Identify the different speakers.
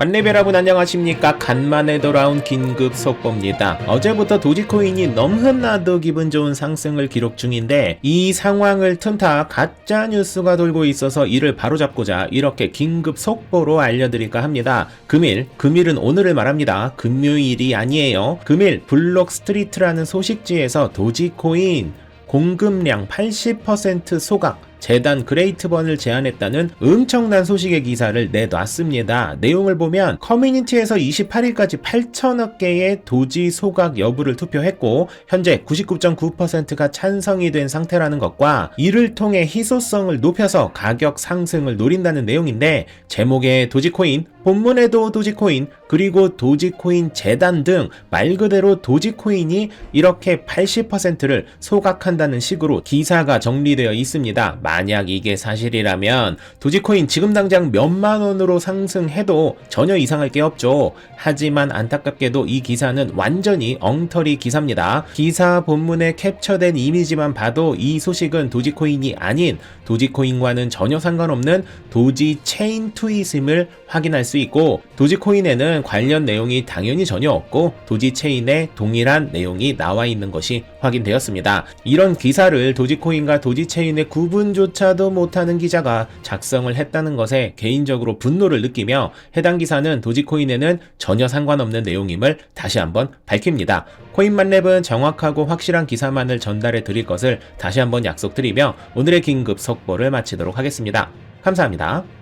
Speaker 1: 만렙 여러분 안녕하십니까? 간만에 돌아온 긴급 속보입니다. 어제부터 도지코인이 넘흔나도 기분 좋은 상승을 기록 중인데 이 상황을 틈타 가짜 뉴스가 돌고 있어서 이를 바로잡고자 이렇게 긴급 속보로 알려드릴까 합니다. 금일 금일은 오늘을 말합니다. 금요일이 아니에요. 금일 블록 스트리트라는 소식지에서 도지코인 공급량 80% 소각 재단 그레이트번을 제안했다는 엄청난 소식의 기사를 내놨습니다. 내용을 보면 커뮤니티에서 28일까지 8천억 개의 도지 소각 여부를 투표했고 현재 99.9%가 찬성이 된 상태라는 것과 이를 통해 희소성을 높여서 가격 상승을 노린다는 내용인데 제목에 도지코인, 본문에도 도지코인, 그리고 도지코인 재단 등 말 그대로 도지코인이 이렇게 80%를 소각한다는 식으로 기사가 정리되어 있습니다. 만약 이게 사실이라면 도지코인 지금 당장 몇만 원으로 상승해도 전혀 이상할 게 없죠. 하지만 안타깝게도 이 기사는 완전히 엉터리 기사입니다. 기사 본문에 캡처된 이미지만 봐도 이 소식은 도지코인이 아닌 도지코인과는 전혀 상관없는 도지 체인 투이심을 확인할 수 있고 도지코인에는 관련 내용이 당연히 전혀 없고 도지 체인에 동일한 내용이 나와 있는 것이 확인되었습니다. 이런 기사를 도지코인과 도지 체인의 구분조차도 못하는 기자가 작성을 했다는 것에 개인적으로 분노를 느끼며 해당 기사는 도지코인에는 전혀 상관없는 내용임을 다시 한번 밝힙니다. 코인만랩은 정확하고 확실한 기사만을 전달해 드릴 것을 다시 한번 약속드리며 오늘의 긴급 속보를 마치도록 하겠습니다. 감사합니다.